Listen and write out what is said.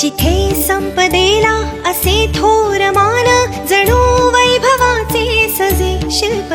जिथे संपदेला असे थोर मान जणू वैभवाचे सजे शिल्प